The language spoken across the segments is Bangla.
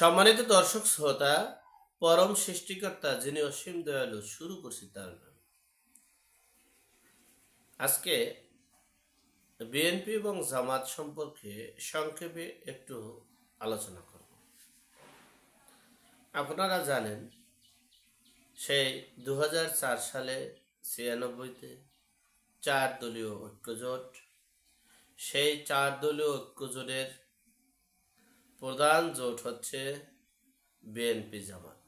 সম্মানিত দর্শক শ্রোতা, পরম সৃষ্টিকর্তা যিনি অসীম দয়ালু, শুরু করছি তার নাম আজকে বিএনপি এবং জামাত সম্পর্কে সংক্ষেপে একটু আলোচনা করব। আপনারা জানেন, সেই দু হাজার চার সালে ছিয়ানব্বইতে চার দলীয় ঐক্যজোট, সেই চার দলীয় ঐক্যজোটের প্রধান জোট হচ্ছে বিএনপি জামাত।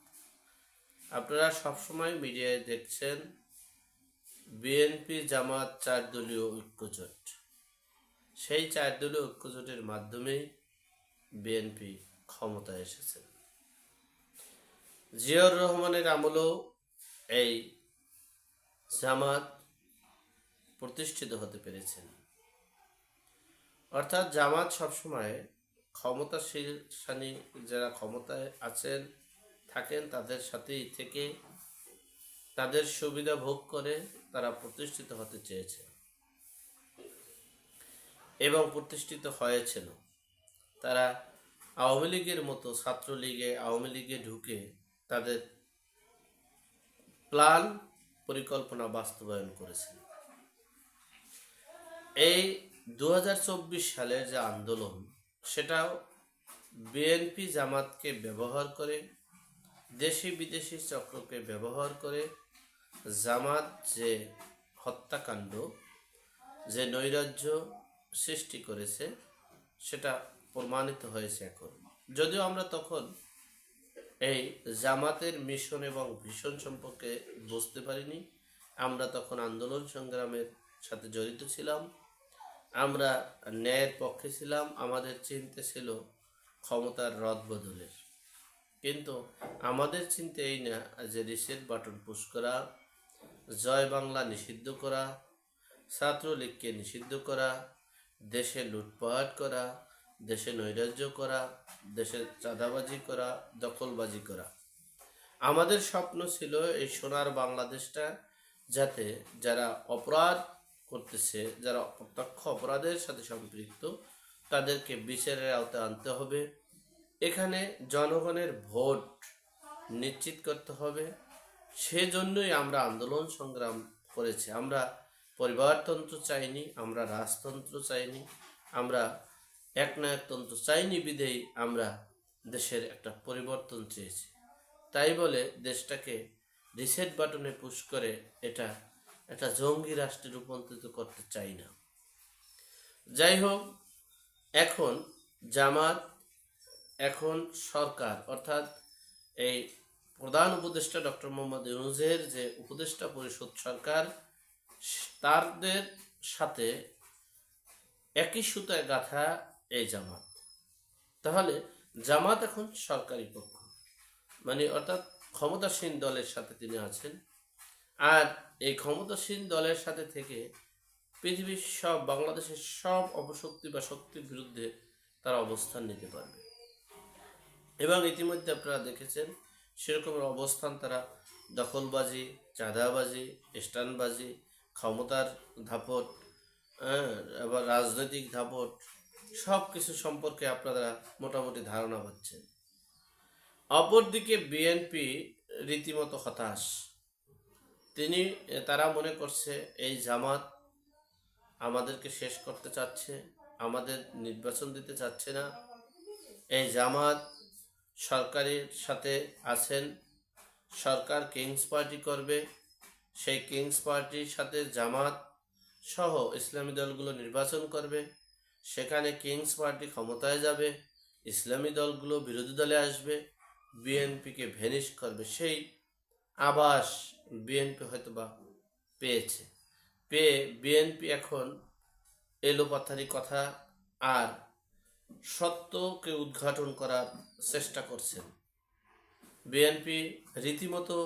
আপনারা সবসময় মিডিয়ায় দেখছেন বিএনপি জামাত চার দলীয় ঐক্যজোট। সেই চার দলীয় ঐক্যজোটের মাধ্যমে বিএনপি ক্ষমতায় এসেছেন জিয়াউর রহমানের আমলেও এই জামাত প্রতিষ্ঠিত হতে পেরেছেন অর্থাৎ জামাত সবসময় ক্ষমতাশীল সানি যারা ক্ষমতায় আছেন, থাকেন, তাদের সাথেই থেকে তাদের সুবিধা ভোগ করে তারা প্রতিষ্ঠিত হতে চেয়েছে এবং প্রতিষ্ঠিত হয়েছিল তারা আওয়ামী লীগের মতো ছাত্রলীগে আওয়ামী লীগে ঢুকে তাদের প্ল্যান পরিকল্পনা বাস্তবায়ন করেছেন। এই দু হাজার চব্বিশ সালের যে আন্দোলন সেটাও বিএনপি জামাতকে ব্যবহার করে, দেশি বিদেশি চক্রকে ব্যবহার করে জামাত যে হত্যাকাণ্ড, যে নৈরাজ্য সৃষ্টি করেছে, সেটা প্রমাণিত হয়েছে এখন। যদিও আমরা তখন এই জামাতের মিশন এবং ভীষণ সম্পর্কে বুঝতে পারিনি, আমরা তখন আন্দোলন সংগ্রামের সাথে জড়িত ছিলাম। আমরা ন্যায়ের পক্ষে ছিলাম, আমাদের চিন্তা ছিল ক্ষমতার রদ বদলের। কিন্তু আমাদের চিন্তা এই না যে রিসেট বাটন পুশ করা, জয় বাংলা নিষিদ্ধ করা, ছাত্রলীগকে নিষিদ্ধ করা, দেশে লুটপাট করা, দেশে নৈরাজ্য করা, দেশে চাঁদাবাজি করা, দখলবাজি করা। আমাদের স্বপ্ন ছিল এই সোনার বাংলাদেশটা যাতে যারা অপরাধ করতেছে, যারা প্রত্যক্ষ অপরাধের সাথে সম্পৃক্ত, তাদেরকে বিচারের আওতায় আনতে হবে। এখানে জনগণের ভোট নিশ্চিত করতে হবে। সেজন্যই আমরা আন্দোলন সংগ্রাম করেছি। আমরা পরিবারতন্ত্র চাইনি, আমরা রাজতন্ত্র চাইনি, আমরা একনায়কতন্ত্র চাইনি বিধেই আমরা দেশের একটা পরিবর্তন চেয়েছি। তাই বলে দেশটাকে রিসেট বাটনে পুশ করে এটা একটা জঙ্গি রাষ্ট্রে রূপান্তরিত করতে চাই না। যাই হোক, এখন জামাত, এখন সরকার, অর্থাৎ এই প্রধান উপদেষ্টা ডক্টর মোহাম্মদ ইউনুজের যে উপদেষ্টা পরিষদ সরকার, তাদের সাথে একই সুতায় গাথা এই জামাত। তাহলে জামাত এখন সরকারি পক্ষ মানে অর্থাৎ ক্ষমতাসীন দলের সাথে তিনি আছেন। আর এই ক্ষমতাসীন দলের সাথে থেকে পৃথিবীর সব বাংলাদেশের সব অপশক্তি বা শক্তির বিরুদ্ধে তারা অবস্থান নিতে পারবে। এবং ইতিমধ্যে আপনারা দেখেছেন সেরকমের অবস্থান তারা দখলবাজি চাঁদাবাজি স্টানবাজি ক্ষমতার ধাপট হ্যাঁ, আবার রাজনৈতিক ধাপট সব কিছু সম্পর্কে আপনারা মোটামুটি ধারণা পাচ্ছেন। অপরদিকে বিএনপি রীতিমতো হতাশ। তিনি তারা মনে করছে এই জামাত আমাদেরকে শেষ করতে চাচ্ছে, আমাদের নির্বাচন দিতে চাচ্ছে না। এই জামাত সরকারের সাথে আছেন, সরকার কিংস পার্টি করবে, সেই কিংস পার্টির সাথে জামাত সহ ইসলামী দলগুলো নির্বাচন করবে, সেখানে কিংস পার্টি ক্ষমতায় যাবে, ইসলামী দলগুলো বিরোধী দলে আসবে, বিএনপিকে ভ্যানিশ করবে, সেই আবাস বিএনপি হয়তোবা পেয়েছে। পেয়ে বিএনপি এখন এলোপাথারি কথা আর সত্যকে উদ্ঘাটন করার চেষ্টা করছেন। বিএনপি রীতিমতো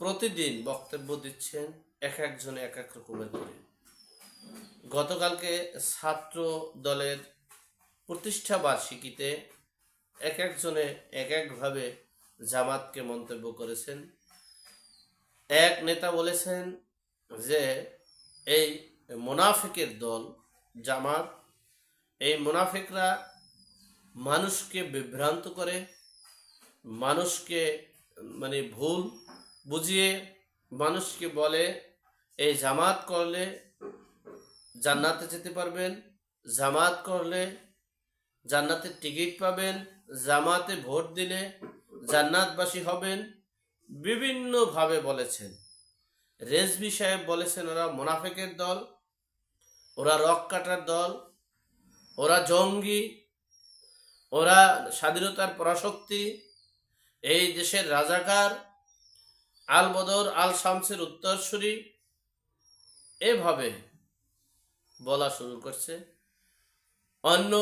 প্রতিদিন বক্তব্য দিচ্ছেন এক একজনে এক এক রকমের করে। গতকালকে ছাত্র দলের প্রতিষ্ঠা বার্ষিকীতে এক একজনে এক একভাবে জামাতকে মন্তব্য করেছেন। এক নেতা বলেছেন যে, এই মোনাফিকের দল, জামাত, এই মোনাফিকরা মানুষকে বিভ্রান্ত করে, মানুষকে মানে ভুল বুঝিয়ে মানুষকে বলে, এই জামাত করলে জান্নাতে যেতে পারবেন, জামাত করলে জান্নাতের টিকিট পাবেন, জামাতে ভোট দিলে জান্নাতবাসী হবেন। বিভিন্নভাবে বলেছেন। রেজবি সাহেব বলেছেন, ওরা মোনাফেকের দল, ওরা রক কাটার দল, ওরা জঙ্গি, ওরা স্বাধীনতার পরাশক্তি, এই দেশের রাজাকার আল বদর আল শামসের উত্তরসূরি, এভাবে বলা শুরু করছে। অন্য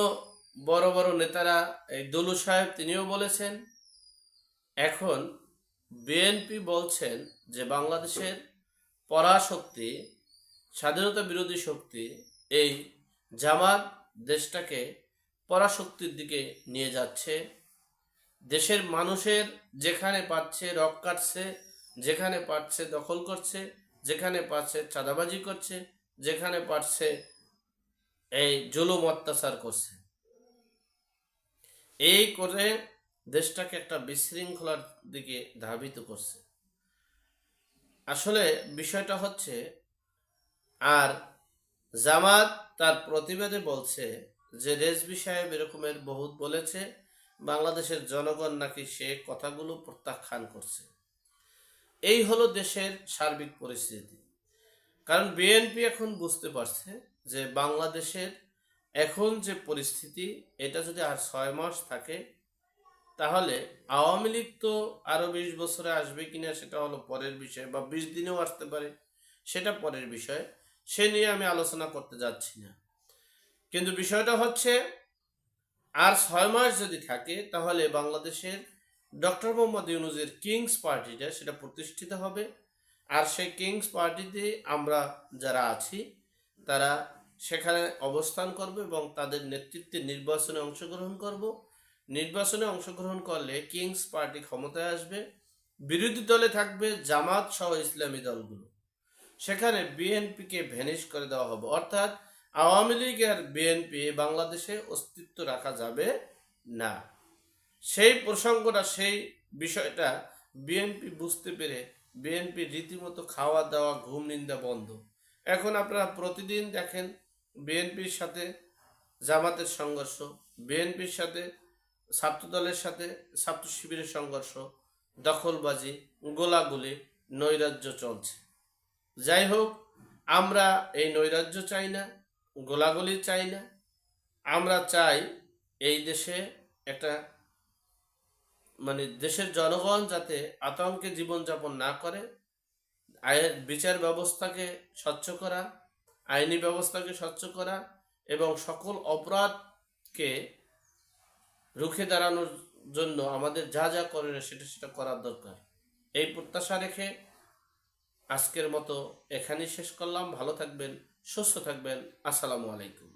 বড় বড় নেতারা, এই দলু সাহেব তিনিও বলেছেন, এখন বিএনপি বলছেন যে বাংলাদেশের পরাশক্তি, স্বাধীনতা বিরোধী শক্তি এই জামাত দেশটাকে পরাশক্তির দিকে নিয়ে যাচ্ছে। দেশের মানুষের যেখানে পাচ্ছে রক কাটছে, যেখানে পাচ্ছে দখল করছে, যেখানে পাচ্ছে চাঁদাবাজি করছে, যেখানে পাচ্ছে এই জুলুম অত্যাচার করছে। এই করে দেশটাকে একটা বিশৃঙ্খলার দিকে ধাবিত করছে। আসলে বিষয়টা হচ্ছে, আর জামাত তার প্রতিবাদে বলছে যে রেজবি সাহেব এরকমের বহুত বলেছে, বাংলাদেশের জনগণ নাকি সে কথাগুলো প্রত্যাখ্যান করছে। এই হলো দেশের সার্বিক পরিস্থিতি। কারণ বিএনপি এখন বুঝতে পারছে যে বাংলাদেশের এখন যে পরিস্থিতি, এটা যদি আর ছয় মাস থাকে তাহলে আওয়ামী লীগ তো আরও বিশ বছরে আসবে কিনা সেটা হলো পরের বিষয় বা বিশ দিনেও আসতে পারে, সেটা পরের বিষয়। সে নিয়ে আমি আলোচনা করতে যাচ্ছি না। কিন্তু বিষয়টা হচ্ছে, আর ছয় মাস যদি থাকে, তাহলে বাংলাদেশের ডক্টর মোহাম্মদ ইউনুজের কিংস পার্টিটা সেটা প্রতিষ্ঠিত হবে। আর সেই কিংস পার্টিতে আমরা যারা আছি, তারা সেখানে অবস্থান করবে এবং তাদের নেতৃত্বে নির্বাচনে অংশগ্রহণ করব। নির্বাচনে অংশগ্রহণ করলে কিংস পার্টি ক্ষমতায় আসবে, বিরোধী দলে থাকবে জামাত সহ ইসলামী দলগুলো। সেখানে বিএনপিকে ভ্যানিশ করে দেওয়া হবে। অর্থাৎ আওয়ামী লীগ আর বিএনপি বাংলাদেশে অস্তিত্ব রাখা যাবে না। সেই প্রসঙ্গটা, সেই বিষয়টা বিএনপি বুঝতে পেরে বিএনপি রীতিমতো খাওয়া দাওয়া, ঘুম নিন্দা বন্ধ। এখন আপনারা প্রতিদিন দেখেন বিএনপির সাথে জামাতের সংঘর্ষ, বিএনপির সাথে ছাত্রদলের সাথে ছাত্র শিবিরের সংঘর্ষ, দখলবাজি, গোলাগুলি, নৈরাজ্য চলছে। যাই হোক, আমরা এই নৈরাজ্য চাই না, গোলাগুলি চাই না। আমরা চাই এই দেশে একটা মানে দেশের জনগণ যাতে আতঙ্কে জীবনযাপন না করে, আয়ের বিচার ব্যবস্থাকে স্বচ্ছ করা, আইনি ব্যবস্থাকে স্বচ্ছ করা এবং সকল অপরাধকে রুখে দাঁড়ানোর জন্য আমাদের যা যা করণীয় সেটা সেটা করার দরকার। এই প্রত্যাশা রেখে আজকের মতো এখানেই শেষ করলাম। ভালো থাকবেন, সুস্থ থাকবেন। আসসালামু আলাইকুম।